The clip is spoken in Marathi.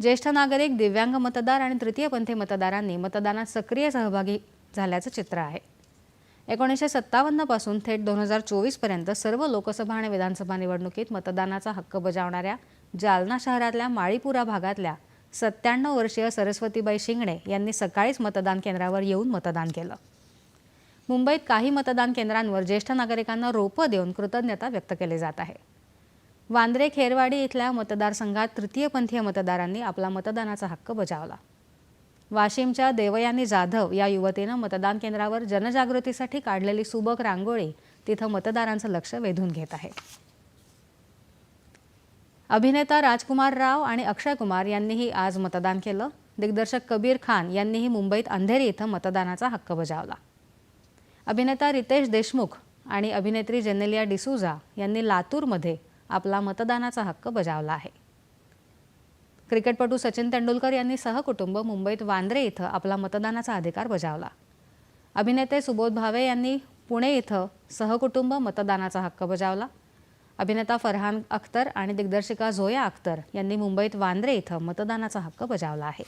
ज्येष्ठ नागरिक दिव्यांग मतदार आणि तृतीयपंथी मतदारांनी मतदानात सक्रिय सहभागी झाल्याचं चित्र आहे. एकोणीसशे सत्तावन्नपासून थेट दोन हजार चोवीसपर्यंत सर्व लोकसभा आणि विधानसभा निवडणुकीत मतदानाचा हक्क बजावणाऱ्या जालना शहरातल्या माळीपुरा भागातल्या सत्त्याण्णव वर्षीय सरस्वतीबाई शिंगणे यांनी सकाळीच मतदान केंद्रावर येऊन मतदान केलं. मुंबईत काही मतदान केंद्रांवर ज्येष्ठ नागरिकांना रोपं देऊन कृतज्ञता व्यक्त केली जात आहे. वांद्रे खेरवाडी इथल्या मतदारसंघात तृतीयपंथीय मतदारांनी आपला मतदानाचा हक्क बजावला. वाशिमच्या देवयानी जाधव या युवतीनं मतदान केंद्रावर जनजागृतीसाठी काढलेली सुबक रांगोळी तिथं मतदारांचं लक्ष वेधून घेत आहे. अभिनेता राजकुमार राव आणि अक्षय कुमार यांनीही आज मतदान केलं. दिग्दर्शक कबीर खान यांनीही मुंबईत अंधेरी इथं मतदानाचा हक्क बजावला. अभिनेता रितेश देशमुख आणि अभिनेत्री जेनेलिया डिसूजा यांनी लातूरमध्ये आपला मतदानाचा हक्क बजावला आहे. क्रिकेटपटू सचिन तेंडुलकर यांनी सहकुटुंब मुंबईत वांद्रे इथं आपला मतदानाचा अधिकार बजावला. अभिनेते सुबोध भावे यांनी पुणे इथं सहकुटुंब मतदानाचा हक्क बजावला. अभिनेता फरहान अख्तर आणि दिग्दर्शिका झोया अख्तर यांनी मुंबईत वांद्रे इथं मतदानाचा हक्क बजावला आहे.